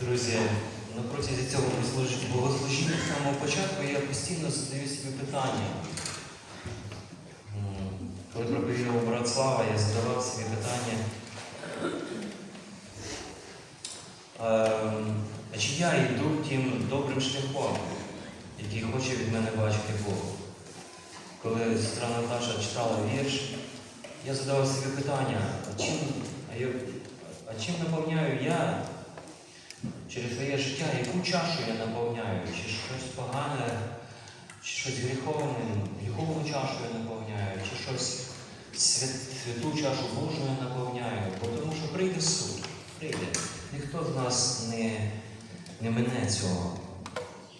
Друзі, на протязі цього служи- богослужіння з самого початку я постійно задаю собі питання. Коли проповідував брат Слава, я задавав собі питання. ем, А чи я йду тим добрим шляхом, який хоче від мене бачити Бог? Коли сестра Наташа читала вірш, я задавав собі питання, а чим, а я- а чим наповняю я через своє життя, яку чашу я наповняю? Чи щось погане, чи щось гріховне, гріховну чашу я наповняю, чи щось свят, святу чашу Божу я наповняю? Бо тому що прийде суд, прийде. Ніхто з нас не, не мине цього.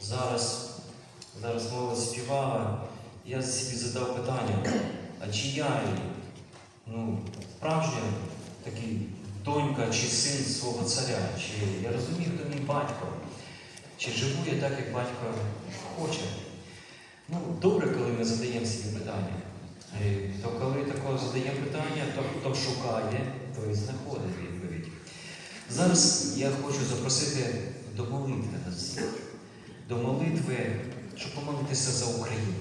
Зараз, зараз молодь співала, я собі задав питання, а чи я ну, справжня такий донька чи син свого царя, чи я розумію, хто мій батько, чи живу я так, як батько хоче. Ну, добре, коли ми задаємо собі питання. Е, То коли такого задаємо питання, то хто шукає, той знаходить відповідь. Зараз я хочу запросити до молитви нас. До молитви, щоб помолитися за Україну.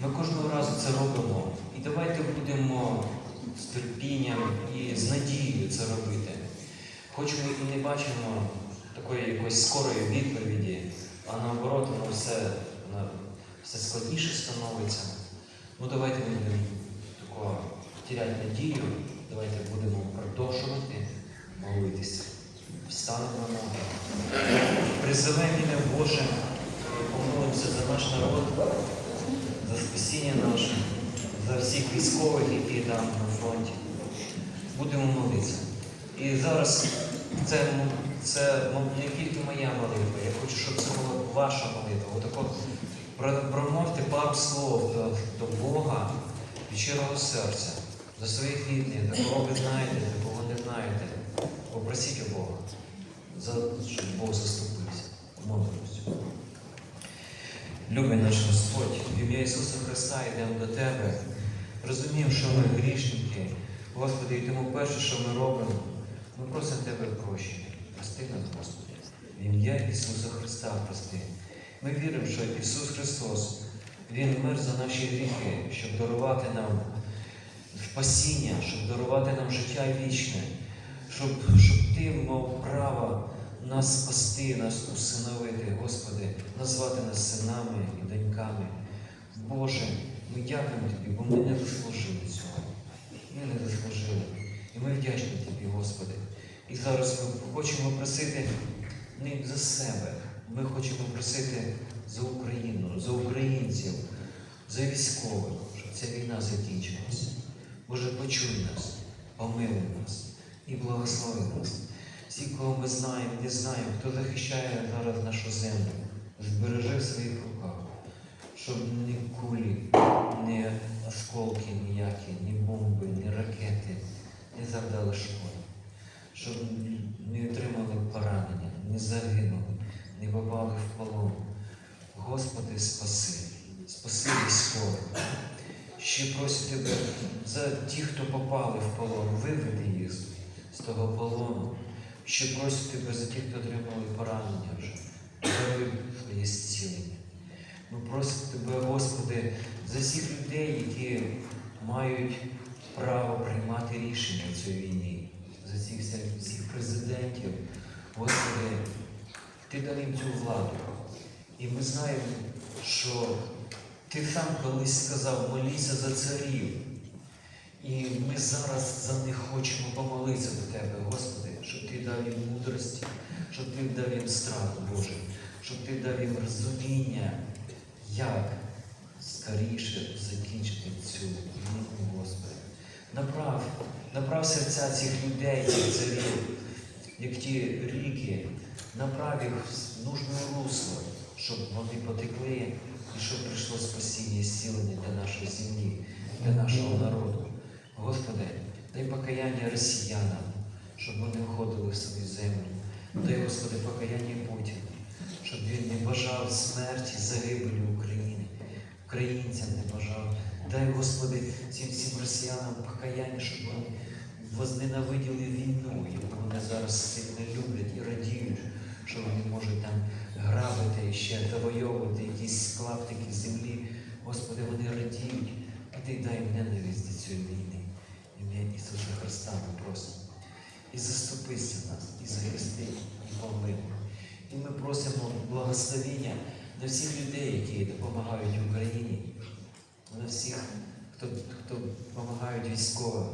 Ми кожного разу це робимо. І давайте будемо з терпінням і з надією це робити. Хоч ми і не бачимо такої якоїсь скорої відповіді, а наоборот, воно все, воно все складніше становиться. Ну давайте не будемо такого теряти надію, давайте будемо продовжувати молитися. Встанемо на ноги. Призовемо ім'я Боже, помолимося за наш народ за спасіння наше, за всіх військових, які там на фронті. Будемо молитися. І зараз це, це не тільки моя молитва, я хочу, щоб це була ваша молитва. Отако про- промовте пару слов до, до Бога від щирого серця, за своїх рідних, до кого ви знаєте, до кого не знаєте. Попросіть у Бога, за, щоб Бог заступився. Молимося. Любий наш Господь, в ім'я Ісуса Христа йдемо до Тебе. Розуміємо, що ми грішники. Господи, і тому перше, що ми робимо, ми просимо Тебе прощення. Прости нас, Господи. В ім'я Ісуса Христа прости. Ми віримо, що Ісус Христос, Він мир за наші гріхи, щоб дарувати нам спасіння, щоб дарувати нам життя вічне, щоб, щоб Ти мав право нас спасти, нас усиновити, Господи, назвати нас синами і доньками. Боже, ми дякуємо Тобі, бо ми не заслужили цього. Ми не заслужили. І ми вдячні Тобі, Господи. І зараз ми хочемо просити не за себе. Ми хочемо просити за Україну, за українців, за військових, щоб ця війна закінчилася. Боже, почуй нас, помилуй нас і благослови нас. Всі, кого ми знаємо, не знаємо, хто захищає зараз нашу землю, збережи в своїх руках, щоб ні кулі, ні осколки ніякі, ні бомби, ні ракети не завдали шкоди, щоб не отримали поранення, не загинули, не попали в полон. Господи, спаси, спаси військових. Ще просю тебе за ті, хто попали в полон, виведи їх з- того полону. Ще просю тебе за ті, хто отримали поранення вже, даруй своє зцілення. Ми просимо тебе, Господи, за всіх людей, які мають право приймати рішення в цій війні, за всіх, всіх, президентів. Господи, Ти дав їм цю владу. І ми знаємо, що ти сам колись сказав, моліться за царів. І ми зараз за них хочемо помолитися до Тебе, Господи, щоб Ти дав їм мудрості, щоб Ти дав їм страх Божий, щоб Ти дав їм розуміння, як скоріше закінчити цю війну, Господи. Направ, направ серця цих людей, цих царів, як ті ріки, направ їх в нужне русло, щоб вони потекли і щоб прийшло спасіння і зцілення для нашої землі, для нашого народу. Господи, дай покаяння росіянам, щоб вони входили в свою землю. Дай, Господи, покаяння Путіну, щоб він не бажав смерті, загибелі України, українцям не бажав. Дай, Господи, цим всім росіянам покаяння, щоб вони возненавиділи війну, яку вони зараз сильно люблять і радіють, що вони можуть там грабити і ще завойовувати якісь клаптики землі. Господи, вони радіють. І ти дай ненависть до цієї війни. Ім'я Ісуса Христа ми просимо. І заступися нас, і захисти, і помилуй. І ми просимо благословення на всіх людей, які допомагають Україні, на всіх, хто, хто допомагають військовим,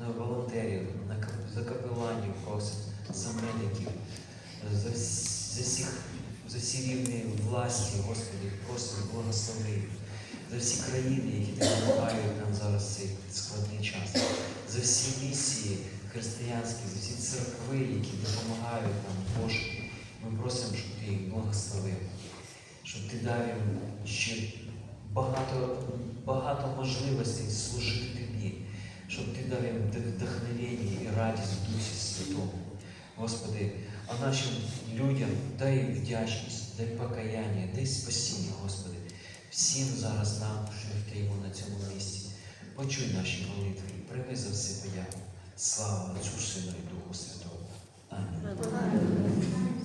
на волонтерів, на за капеланів за медиків, за, за всіх, за всі рівні власті, Господи, просимо благослови. За всі країни, які допомагають нам зараз цей складний час, за всі місії християнські, за всі церкви, які допомагають нам пошуку. Ми просимо, щоб ти їх благословив, щоб ти дав їм ще багато, багато можливостей служити тобі, щоб ти дав їм вдохновення і радість в Дусі Святому. Господи, а нашим людям дай вдячність, дай покаяння, дай спасіння, Господи, всім зараз нам, що стоїмо на цьому місці. Почуй наші молитви прийми за все подяку. Слава Отцю, Сину і Духу Святому. Амінь.